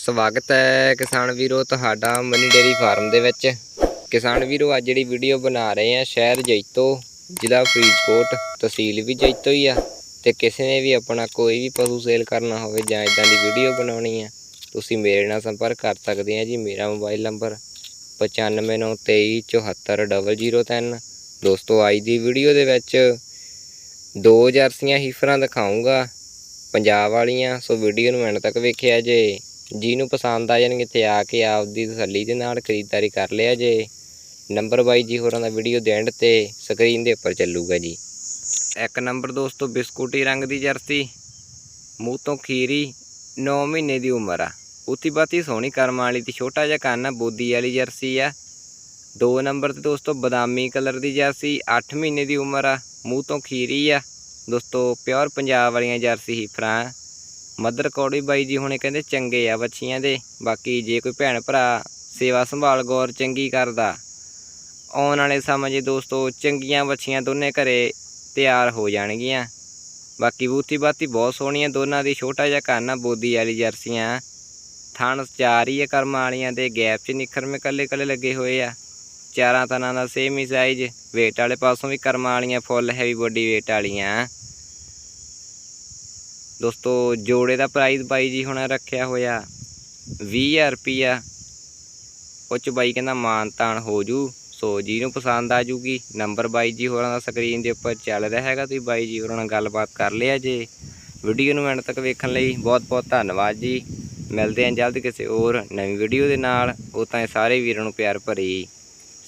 ਸਵਾਗਤ ਹੈ ਕਿਸਾਨ ਵੀਰੋ, ਤੁਹਾਡਾ ਮਨੀ ਡੇਰੀ ਫਾਰਮ ਦੇ ਵਿੱਚ। ਕਿਸਾਨ ਵੀਰੋ, ਅੱਜ ਜਿਹੜੀ ਵੀਡੀਓ ਬਣਾ ਰਹੇ ਆ ਸ਼ਹਿਰ ਜੈਤੋ, ਜ਼ਿਲ੍ਹਾ ਫਰੀਦਕੋਟ, ਤਹਿਸੀਲ ਵੀ ਜੈਤੋ ਹੀ ਆ। ਤੇ ਕਿਸੇ ਨੇ ਵੀ ਆਪਣਾ ਕੋਈ ਵੀ ਪਸ਼ੂ ਸੇਲ ਕਰਨਾ ਹੋਵੇ ਜਾਂ ਇਦਾਂ ਦੀ ਵੀਡੀਓ ਬਣਾਉਣੀ ਆ, ਤੁਸੀਂ ਮੇਰੇ ਨਾਲ ਸੰਪਰਕ ਕਰ ਸਕਦੇ ਆ ਜੀ। ਮੇਰਾ ਮੋਬਾਈਲ ਨੰਬਰ 9593247003 ਦੋਸਤੋ, ਅੱਜ ਦੀ ਵੀਡੀਓ ਦੇ ਵਿੱਚ ਦੋ ਜਰਸੀਆਂ ਹੀਫਰਾਂ ਦਿਖਾਉਂਗਾ ਪੰਜਾਬ ਵਾਲੀਆਂ, ਸੋ ਵੀਡੀਓ ਨੂੰ ਐਂਡ ਤੱਕ ਵੇਖਿਆ ਜੇ। ਜਿਹਨੂੰ ਪਸੰਦ ਆ ਜਾਣਗੇ ਤੇ ਆ ਕੇ ਆਪਦੀ ਤਸੱਲੀ ਦੇ ਨਾਲ ਖਰੀਦਦਾਰੀ ਕਰ ਲਿਆ ਜੇ। ਨੰਬਰ ਬਾਈ ਜੀ ਹੋਰਾਂ ਦਾ ਵੀਡੀਓ ਦੇ ਐਂਡ ਤੇ ਸਕਰੀਨ ਦੇ ਉੱਪਰ ਚੱਲੂਗਾ ਜੀ। ਇੱਕ ਨੰਬਰ ਦੋਸਤੋ, ਬਿਸਕੁਟੀ ਰੰਗ ਦੀ ਜਰਸੀ, ਮੂੰਹ ਤੋਂ ਖੀਰੀ 9 ਮਹੀਨੇ ਦੀ ਉਮਰ ਆ। ਉਤੀ ਬਾਤੀ ਸੋਹਣੀ ਕਰਮ ਵਾਲੀ ਤੇ ਛੋਟਾ ਜਿਹਾ ਕੰਨ ਆ, ਬੋਦੀ ਵਾਲੀ ਜਰਸੀ ਆ। ਦੋ ਨੰਬਰ ਤੇ ਦੋਸਤੋ, ਬਦਾਮੀ ਕਲਰ ਦੀ ਜਰਸੀ 8 ਮਹੀਨੇ ਦੀ ਉਮਰ ਆ, ਮੂੰਹ ਤੋਂ ਖੀਰੀ ਆ। ਦੋਸਤੋ, ਪਿਓਰ ਪੰਜਾਬ ਵਾਲੀਆਂ ਜਰਸੀ ਹੀ ਫਰਾਂ। ਮਦਰ ਕੌੜੀ ਬਾਈ ਜੀ ਹੁਣੇ ਕਹਿੰਦੇ ਚੰਗੇ ਆ ਬੱਚੀਆਂ ਦੇ। ਬਾਕੀ ਜੇ ਕੋਈ ਭੈਣ ਭਰਾ ਸੇਵਾ ਸੰਭਾਲ ਗੌਰ ਚੰਗੀ ਕਰਦਾ, ਆਉਣ ਵਾਲੇ ਸਮੇਂ 'ਚ ਦੋਸਤੋ ਚੰਗੀਆਂ ਬੱਚੀਆਂ ਦੋਨੇ ਘਰੇ ਤਿਆਰ ਹੋ ਜਾਣਗੀਆਂ। ਬਾਕੀ ਬੂਤੀ ਬਾਤੀ ਬਹੁਤ ਸੋਹਣੀਆਂ, ਦੋਨਾਂ ਦੀ ਛੋਟਾ ਜਿਹਾ ਕੰਨ ਆ ਬੋਦੀ ਵਾਲੀ ਜਰਸੀਆਂ। ਥਣ ਚਾਰ ਹੀ ਆ ਕਰਮਾਂ ਵਾਲੀਆਂ ਦੇ ਗੈਪ 'ਚ ਨਿਖਰਮੇ ਕੱਲੇ ਕੱਲੇ ਲੱਗੇ ਹੋਏ ਆ। ਚਾਰਾਂ ਤਨਾਂ ਦਾ ਸੇਮ ਹੀ ਸਾਈਜ਼ weight ਵਾਲੇ ਪਾਸੋਂ ਵੀ ਕਰਮਾਂ ਵਾਲੀਆਂ ਫੁੱਲ ਹੈਵੀ ਬੋਡੀ weight ਵਾਲੀਆਂ। ਦੋਸਤੋ, ਜੋੜੇ ਦਾ ਪ੍ਰਾਈਸ ਬਾਈ ਜੀ ਹੁਣ ਰੱਖਿਆ ਹੋਇਆ 20000 ਰੁਪਿਆ ਉਹ ਚ ਬਾਈ ਕਹਿੰਦਾ ਮਾਨ ਤਾਨ ਹੋ ਜੂ, ਸੋ ਜਿਹਨੂੰ ਪਸੰਦ ਆ ਜੂਗੀ। ਨੰਬਰ ਬਾਈ ਜੀ ਹੋਰਾਂ ਦਾ ਸਕਰੀਨ ਦੇ ਉੱਪਰ ਚੱਲ ਰਿਹਾ ਹੈਗਾ, ਤੁਸੀਂ ਬਾਈ ਜੀ ਹੋਰਾਂ ਨਾਲ ਗੱਲਬਾਤ ਕਰ ਲਿਆ ਜੇ। ਵੀਡੀਓ ਨੂੰ ਐਂਡ ਤੱਕ ਵੇਖਣ ਲਈ ਬਹੁਤ ਬਹੁਤ ਧੰਨਵਾਦ ਜੀ। ਮਿਲਦੇ ਹਾਂ ਜਲਦ ਕਿਸੇ ਹੋਰ ਨਵੀਂ ਵੀਡੀਓ ਦੇ ਨਾਲ। ਉਹ ਤਾਂ ਸਾਰੇ ਵੀਰਾਂ ਨੂੰ ਪਿਆਰ ਭਰੀ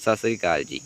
ਸਤਿ ਸ੍ਰੀ ਅਕਾਲ ਜੀ।